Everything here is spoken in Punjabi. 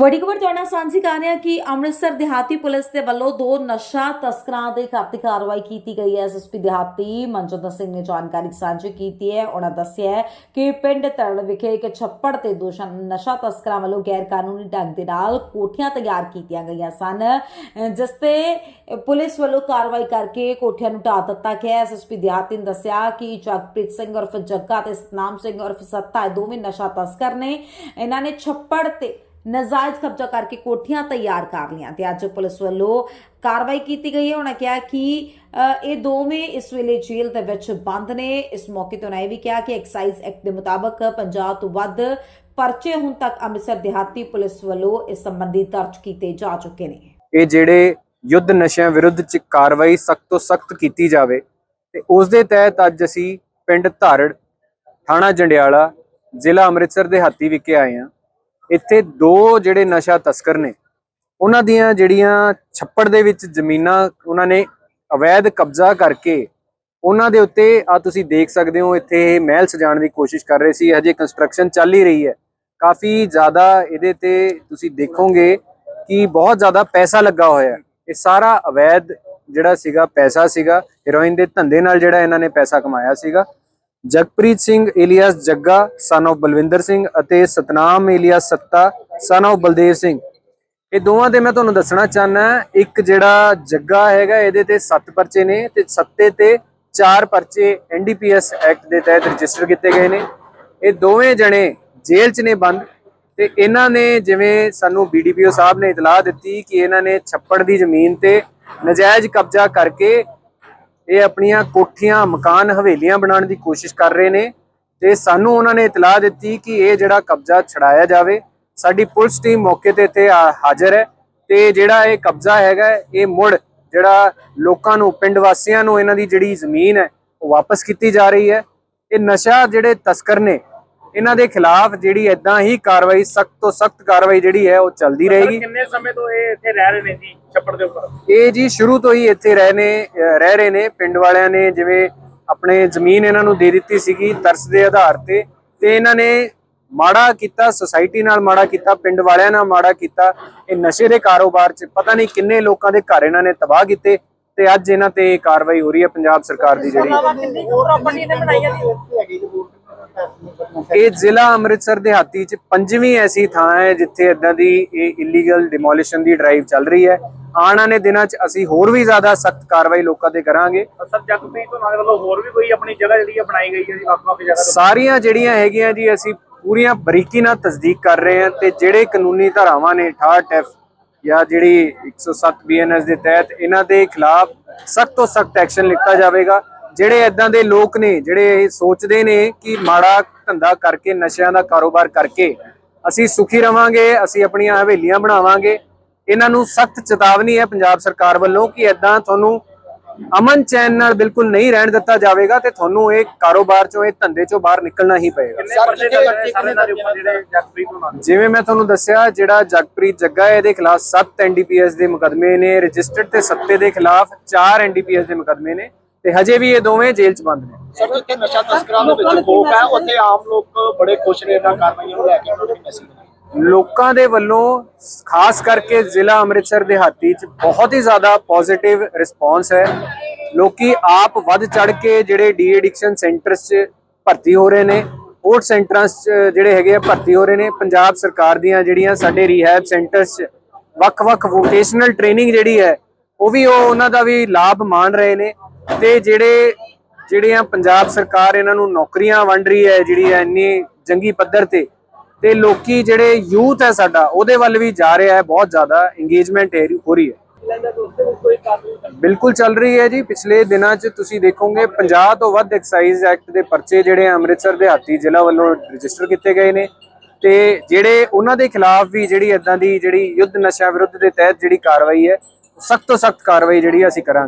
ਵੱਡੀ ਖਬਰ ਤੁਹਾਡੇ ਨਾਲ ਸਾਂਝੀ ਕਰ ਰਿਹਾ ਕਿ ਅੰਮ੍ਰਿਤਸਰ ਦਿਹਾਤੀ ਪੁਲਿਸ ਦੇ ਵੱਲੋਂ ਦੋ ਨਸ਼ਾ ਤਸਕਰਾਂ ਦੇ ਖਿਲਾਫ ਕਾਰਵਾਈ ਕੀਤੀ ਗਈ ਹੈ। ਐਸਐਸਪੀ ਦਿਹਾਤੀ ਮਨਜਿੰਦਰ ਸਿੰਘ ਨੇ ਜਾਣਕਾਰੀ ਸਾਂਝੀ ਕੀਤੀ ਹੈ। ਉਹਨਾਂ ਦੱਸਿਆ ਹੈ ਕਿ ਪਿੰਡ ਤਰਲ ਵਿਖੇ ਇੱਕ ਛੱਪੜ ਤੇ ਦੋ ਸ਼- ਨਸ਼ਾ ਤਸਕਰਾਂ ਵੱਲੋਂ ਗੈਰ ਕਾਨੂੰਨੀ ਢੰਗ ਦੇ ਨਾਲ ਕੋਠੀਆਂ ਤਿਆਰ ਕੀਤੀਆਂ ਗਈਆਂ ਸਨ। ਜਿਸ ਤੇ ਪੁਲਿਸ ਵੱਲੋਂ ਕਾਰਵਾਈ ਕਰਕੇ ਕੋਠੀਆਂ ਨੂੰ ਢਾਹ ਦਿੱਤਾ ਗਿਆ ਐਸਐਸਪੀ ਦਿਹਾਤੀ ਨੇ ਦੱਸਿਆ ਕਿ ਜਗਪ੍ਰੀਤ ਸਿੰਘ ਉਰਫ ਜੱਗਾ ਤੇ ਸਤਨਾਮ ਸਿੰਘ ਉਰਫ ਸੱਤਾ ਇਹ ਦੋਵੇਂ ਨਸ਼ਾ ਤਸਕਰ ਨੇ। ਇਹਨਾਂ ਨੇ ਛੱਪੜ ਤੇ ਨਜਾਇਜ਼ ਕਬਜ਼ਾ ਕਰਕੇ ਕੋਠੀਆਂ ਤਿਆਰ ਕਰ ਲਈਆਂ ਤੇ ਅੱਜ ਪੁਲਿਸ ਵੱਲੋਂ ਕਾਰਵਾਈ ਕੀਤੀ ਗਈ ਹੈ। ਉਹਨਾਂ ਕਿਹਾ ਕਿ ਇਹ ਦੋਵੇਂ ਇਸ ਵੇਲੇ ਜੇਲ੍ਹ ਦੇ ਵਿੱਚ ਬੰਦ ਨੇ। ਇਸ ਮੌਕੇ ਤੇ ਉਹਨਾਂ ਇਹ ਵੀ ਕਿਹਾ ਕਿ ਐਕਸਾਈਜ਼ ਐਕਟ ਦੇ ਮੁਤਾਬਕ 50 ਤੋਂ ਵੱਧ ਪਰਚੇ ਹੁਣ ਤੱਕ ਅੰਮ੍ਰਿਤਸਰ ਦਿਹਾਤੀ ਪੁਲਿਸ ਵੱਲੋਂ ਇਸ ਸੰਬੰਧੀ ਦਰਜ ਕੀਤੇ ਜਾ ਚੁੱਕੇ ਨੇ। ਇਹ ਜਿਹੜੇ ਯੁੱਧ ਨਸ਼ਿਆਂ ਵਿਰੁੱਧ ਚ ਕਾਰਵਾਈ ਸਖਤ ਤੋਂ ਸਖਤ ਕੀਤੀ ਜਾਵੇ ਤੇ ਉਸ ਦੇ ਤਹਿਤ ਅੱਜ ਅਸੀਂ ਪਿੰਡ ਧਾਰੜ, ਥਾਣਾ ਜੰਡਿਆਲਾ, ਜ਼ਿਲ੍ਹਾ ਅੰਮ੍ਰਿਤਸਰ ਦੇ ਹਾਤੀ ਵਿਖੇ ਆਏ ਹਾਂ। ਇੱਥੇ ਦੋ ਜਿਹੜੇ ਨਸ਼ਾ ਤਸਕਰ ਨੇ, ਉਹਨਾਂ ਦੀਆਂ ਜਿਹੜੀਆਂ ਛੱਪੜ ਦੇ ਵਿੱਚ ਜ਼ਮੀਨਾਂ ਉਹਨਾਂ ਨੇ ਅਵੈਧ ਕਬਜ਼ਾ ਕਰਕੇ ਉਹਨਾਂ ਦੇ ਉੱਤੇ ਆ ਤੁਸੀਂ ਦੇਖ ਸਕਦੇ ਹੋ, ਇੱਥੇ ਇਹ ਮਹਿਲ ਸਜਾਉਣ ਦੀ ਕੋਸ਼ਿਸ਼ ਕਰ ਰਹੇ ਸੀ, ਹਜੇ ਕੰਸਟਰਕਸ਼ਨ ਚੱਲ ਹੀ ਰਹੀ ਹੈ। ਕਾਫੀ ਜ਼ਿਆਦਾ ਇਹਦੇ ਤੇ ਤੁਸੀਂ ਦੇਖੋਗੇ ਕਿ ਬਹੁਤ ਜ਼ਿਆਦਾ ਪੈਸਾ ਲੱਗਾ ਹੋਇਆ ਹੈ। ਇਹ ਸਾਰਾ ਅਵੈਧ ਜਿਹੜਾ ਸੀਗਾ, ਪੈਸਾ ਸੀਗਾ ਹੀਰੋਇਨ ਦੇ ਧੰਦੇ ਨਾਲ ਜਿਹੜਾ ਇਹਨਾਂ ਨੇ ਪੈਸਾ ਕਮਾਇਆ ਸੀਗਾ। ਜਗਪ੍ਰੀਤ ਸਿੰਘ ਏਲੀਆਸ ਜੱਗਾ ਸਨ of ਬਲਵਿੰਦਰ ਸਿੰਘ ਅਤੇ Satnam alias Satta, son of Baldev Singh. ਇਹ ਦੋਵਾਂ 'ਤੇ ਮੈਂ ਤੁਹਾਨੂੰ ਦੱਸਣਾ ਚਾਹਨਾ ਇੱਕ ਜਿਹੜਾ ਜੱਗਾ ਹੈਗਾ, ਇਹਦੇ ਤੇ 7 ਪਰਚੇ ਨੇ ਤੇ ਸੱਤੇ ਤੇ 4 ਪਰਚੇ ਐਨਡੀਪੀਐਸ ਐਕਟ ਦੇ ਤਹਿਤ ਰਜਿਸਟਰ ਕੀਤੇ ਗਏ ਨੇ। ਇਹ ਦੋਵੇਂ ਜਣੇ ਜੇਲ੍ਹ 'ਚ ਨੇ ਬੰਦ ਤੇ ਇਹਨਾਂ ਨੇ ਜਿਵੇਂ ਸਾਨੂੰ ਬੀਡੀਪੀਓ ਸਾਹਿਬ ਨੇ ਇਤਲਾਹ ਦਿੱਤੀ ਕਿ ਇਹਨਾਂ ਨੇ ਛੱਪੜ ਦੀ ਜ਼ਮੀਨ ਤੇ ਨਜਾਇਜ਼ ਕਬਜ਼ਾ ਕਰਕੇ ਇਹ ਆਪਣੀਆਂ ਕੋਠੀਆਂ, ਮਕਾਨ, ਹਵੇਲੀਆਂ ਬਣਾਉਣ ਦੀ ਕੋਸ਼ਿਸ਼ ਕਰ ਰਹੇ ਨੇ ਤੇ ਸਾਨੂੰ ਉਹਨਾਂ ਨੇ ਇਤਲਾਹ ਦਿੱਤੀ ਕਿ ਇਹ ਜਿਹੜਾ ਕਬਜ਼ਾ ਛਡਾਇਆ ਜਾਵੇ। ਸਾਡੀ ਪੁਲਿਸ ਟੀਮ ਮੌਕੇ ਤੇ ਇੱਥੇ ਹਾਜ਼ਰ ਹੈ ਤੇ ਜਿਹੜਾ ਇਹ ਕਬਜ਼ਾ ਹੈਗਾ, ਇਹ ਮੁੜ ਜਿਹੜਾ ਲੋਕਾਂ ਨੂੰ, ਪਿੰਡ ਵਾਸੀਆਂ ਨੂੰ ਇਹਨਾਂ ਦੀ ਜਿਹੜੀ ਜ਼ਮੀਨ ਹੈ, ਉਹ ਵਾਪਸ ਕੀਤੀ ਜਾ ਰਹੀ ਹੈ। ਇਹ ਨਸ਼ਾ ਜਿਹੜੇ ਤਸਕਰ ਨੇ ਇਹਨਾਂ ਦੇ ਖਿਲਾਫ ਜਿਹੜੀ ਇਦਾਂ ਹੀ ਕਾਰਵਾਈ ਸਖਤ ਤੋਂ ਸਖਤ ਕਾਰਵਾਈ ਜਿਹੜੀ ਹੈ ਉਹ ਚੱਲਦੀ ਰਹੇਗੀ। ਕਿੰਨੇ ਸਮੇਂ ਤੋਂ ਇਹ ਇੱਥੇ ਰਹਿ ਰਹੇ ਨੇ ਜੀ ਛੱਪੜ ਦੇ ਉੱਪਰ? ਇਹ ਜੀ ਸ਼ੁਰੂ ਤੋਂ ਹੀ ਇੱਥੇ ਰਹੇ ਨੇ ਰਹਿ ਰਹੇ ਨੇ। ਪਿੰਡ ਵਾਲਿਆਂ ਨੇ ਜਿਵੇਂ ਆਪਣੇ ਜ਼ਮੀਨ ਇਹਨਾਂ ਨੂੰ ਦੇ ਦਿੱਤੀ ਸੀਗੀ ਤਰਸ ਦੇ ਆਧਾਰ ਤੇ ਤੇ ਇਹਨਾਂ ਨੇ ਮਾੜਾ ਕੀਤਾ ਸੁਸਾਇਟੀ ਨਾਲ ਮਾੜਾ ਕੀਤਾ ਪਿੰਡ ਵਾਲਿਆਂ ਨਾਲ ਮਾੜਾ ਕੀਤਾ। ਇਹ ਨਸ਼ੇ ਦੇ ਕਾਰੋਬਾਰ 'ਚ ਪਤਾ ਨਹੀਂ ਕਿੰਨੇ ਲੋਕਾਂ ਦੇ ਘਰ ਇਹਨਾਂ ਨੇ ਤਬਾਹ ਕੀਤੇ ਤੇ ਅੱਜ ਇਹਨਾਂ ਤੇ ਕਾਰਵਾਈ ਹੋ ਰਹੀ ਹੈ ਪੰਜਾਬ ਸਰਕਾਰ ਦੀ ਜਿਹੜੀ। ਇਹ ਜ਼ਿਲ੍ਹਾ ਅੰਮ੍ਰਿਤਸਰ ਦੇ ਹਾਤੀ 'ਚ ਪੰਜਵੀਂ ਐਸੀ ਥਾਂ ਹੈ ਜਿੱਥੇ ਇਦਾਂ ਦੀ ਇਹ ਇਲੀਗਲ ਡਿਮੋਲੀਸ਼ਨ ਦੀ ਡਰਾਈਵ ਚੱਲ ਰਹੀ ਹੈ। ਆਉਣ ਵਾਲੇ ਦਿਨਾਂ 'ਚ ਅਸੀਂ ਹੋਰ ਵੀ ਜ਼ਿਆਦਾ ਸਖਤ ਕਾਰਵਾਈ ਲੋਕਾਂ ਤੇ ਕਰਾਂਗੇ। ਸਰ ਜਗਪ੍ਰੀਤ ਉਹਨਾਂ ਵੱਲੋਂ ਹੋਰ ਵੀ ਕੋਈ ਆਪਣੀ ਜਗ੍ਹਾ ਜਿਹੜੀ ਬਣਾਈ ਗਈ ਹੈ ਜੀ ਵੱਖ-ਵੱਖ ਜਗ੍ਹਾ ਸਾਰੀਆਂ ਜਿਹੜੀਆਂ ਹੈਗੀਆਂ ਜੀ ਅਸੀਂ ਪੂਰੀਆਂ ਬਰੀਕੀ ਨਾਲ ਤਸਦੀਕ ਕਰ ਰਹੇ ਹਾਂ ਤੇ ਜਿਹੜੇ ਕਾਨੂੰਨੀ ਧਾਰਾਵਾਂ ਨੇ 68 ਐਫ ਜਾਂ ਜਿਹੜੀ 107 ਬੀਐਨਐਸ ਦੇ ਤਹਿਤ ਇਹਨਾਂ ਦੇ ਖਿਲਾਫ ਸਖਤ ਤੋਂ ਸਖਤ ਐਕਸ਼ਨ ਲਿੱਤਾ ਜਾਵੇਗਾ। ਜਿਹੜੇ ਇਦਾਂ ਦੇ ਲੋਕ ਨੇ ਜਿਹੜੇ ਇਹ ਸੋਚਦੇ ਨੇ ਕਿ ਮਾੜਾ ਧੰਦਾ ਕਰਕੇ ਨਸ਼ਿਆਂ ਦਾ ਕਾਰੋਬਾਰ ਕਰਕੇ ਅਸੀਂ ਸੁਖੀ ਰਵਾਂਗੇ ਅਸੀਂ ਆਪਣੀਆਂ ਹਵੇਲੀਆਂ ਬਣਾਵਾਂਗੇ ਇਹਨਾਂ ਨੂੰ ਸਖਤ ਚੇਤਾਵਨੀ ਹੈ ਪੰਜਾਬ ਸਰਕਾਰ ਵੱਲੋਂ ਕਿ ਇਦਾਂ ਤੁਹਾਨੂੰ ਅਮਨ ਚੈਨ ਨਾਲ ਬਿਲਕੁਲ ਨਹੀਂ ਰਹਿਣ ਦਿੱਤਾ ਜਾਵੇਗਾ ਤੇ ਤੁਹਾਨੂੰ ਇਹ ਕਾਰੋਬਾਰ ਚੋਂ ਇਹ ਧੰਦੇ ਚੋਂ ਬਾਹਰ ਨਿਕਲਣਾ ਹੀ ਪਏਗਾ। ਜਿਵੇਂ ਮੈਂ ਤੁਹਾਨੂੰ ਦੱਸਿਆ ਜਿਹੜਾ ਜਗਪ੍ਰੀਤ ਜੱਗਾ ਇਹਦੇ ਖਿਲਾਫ 7 ਐਨਡੀਪੀਐਸ ਦੇ ਮੁਕਦਮੇ ਨੇ ਰਜਿਸਟਰਡ ਤੇ ਸੱਤੇ ਦੇ ਖਿਲਾਫ 4 ਐਨਡੀਪੀਐਸ ਦੇ ਮੁਕਦਮੇ ਨੇ। ਤੇ ਹਜੇ ਵੀ ਇਹ ਦੋਵੇਂ ਜੇਲ੍ਹ 'ਚ ਬੰਦ ਨੇ। ਸਰ ਜਿੱਥੇ ਨਸ਼ਾ ਤਸਕਰਾਂ ਦੇ ਵਿੱਚ ਖੋਫ ਹੈ ਉੱਥੇ ਆਮ ਲੋਕ ਬੜੇ ਖੁਸ਼ ਨੇ ਇਹਨਾਂ ਕਾਰਵਾਈਆਂ ਨੂੰ ਲੈ ਕੇ ਉਹਨਾਂ ਦੀ ਮੈਸੇਜ ਲੋਕਾਂ ਦੇ ਵੱਲੋਂ ਖਾਸ ਕਰਕੇ ਜ਼ਿਲ੍ਹਾ ਅੰਮ੍ਰਿਤਸਰ ਦੇ ਹਾਤੀ 'ਚ ਬਹੁਤ ਹੀ ਜ਼ਿਆਦਾ ਪੋਜ਼ਿਟਿਵ ਰਿਸਪੌਂਸ ਹੈ। ਲੋਕੀ ਆਪ ਵੱਧ ਚੜ ਕੇ ਜਿਹੜੇ ਡੀ ਐਡਿਕਸ਼ਨ ਸੈਂਟਰਸ 'ਚ ਭਰਤੀ ਹੋ ਰਹੇ ਨੇ ਓਟ ਸੈਂਟਰਾਂ 'ਚ ਜਿਹੜੇ ਹੈਗੇ ਆ ਭਰਤੀ ਹੋ ਰਹੇ ਨੇ ਪੰਜਾਬ ਸਰਕਾਰ ਦੀਆਂ ਜਿਹੜੀਆਂ ਸਾਡੇ ਰੀਹੈਬ ਸੈਂਟਰਸ 'ਚ ਵੱਖ-ਵੱਖ ਵੋਕੇਸ਼ਨਲ ਟ੍ਰੇਨਿੰਗ ਜਿਹੜੀ ਹੈ ਉਹ ਵੀ ਉਹ ਉਹਨਾਂ ਦਾ ਵੀ ਲਾਭ ਮਾਣ ਰਹੇ ਨੇ। ਤੇ ਜਿਹੜੇ ਜਿਹੜੀਆਂ ਪੰਜਾਬ ਸਰਕਾਰ ਇਹਨਾਂ ਨੂੰ ਨੌਕਰੀਆਂ ਵੰਡ ਰਹੀ ਹੈ, ਜਿਹੜੀ ਇੰਨੀ ਜੰਗੀ ਪੱਧਰ ਤੇ ਤੇ ਲੋਕੀ ਜਿਹੜੇ ਯੂਥ ਹੈ ਸਾਡਾ, ਉਹਦੇ ਵੱਲ ਵੀ ਜਾ ਰਿਹਾ ਹੈ, ਬਹੁਤ ਜ਼ਿਆਦਾ ਇੰਗੇਜਮੈਂਟ ਹੋ ਰਹੀ ਹੈ। ਬਿਲਕੁਲ ਚੱਲ ਰਹੀ ਹੈ ਜੀ, ਪਿਛਲੇ ਦਿਨਾਂ 'ਚ ਤੁਸੀਂ ਦੇਖੋਗੇ 50 ਤੋਂ ਵੱਧ ਐਕਸਾਈਜ਼ ਐਕਟ ਦੇ ਪਰਚੇ ਜਿਹੜੇ ਅੰਮ੍ਰਿਤਸਰ ਦੇ ਹਾਤੀ ਜ਼ਿਲ੍ਹਾ ਵੱਲੋਂ ਰਜਿਸਟਰ ਕੀਤੇ ਗਏ ਨੇ। ਤੇ ਜਿਹੜੇ ਉਹਨਾਂ ਦੇ ਖਿਲਾਫ ਵੀ ਜਿਹੜੀ ਇਦਾਂ ਦੀ ਜਿਹੜੀ ਯੁੱਧ ਨਸ਼ਾ ਵਿਰੁੱਧ ਦੇ ਤਹਿਤ ਜਿਹੜੀ ਕਾਰਵਾਈ ਹੈ, ਸਖਤ ਤੋਂ ਸਖਤ ਕਾਰਵਾਈ ਜਿਹੜੀ ਅਸੀਂ ਕਰਾਂਗੇ।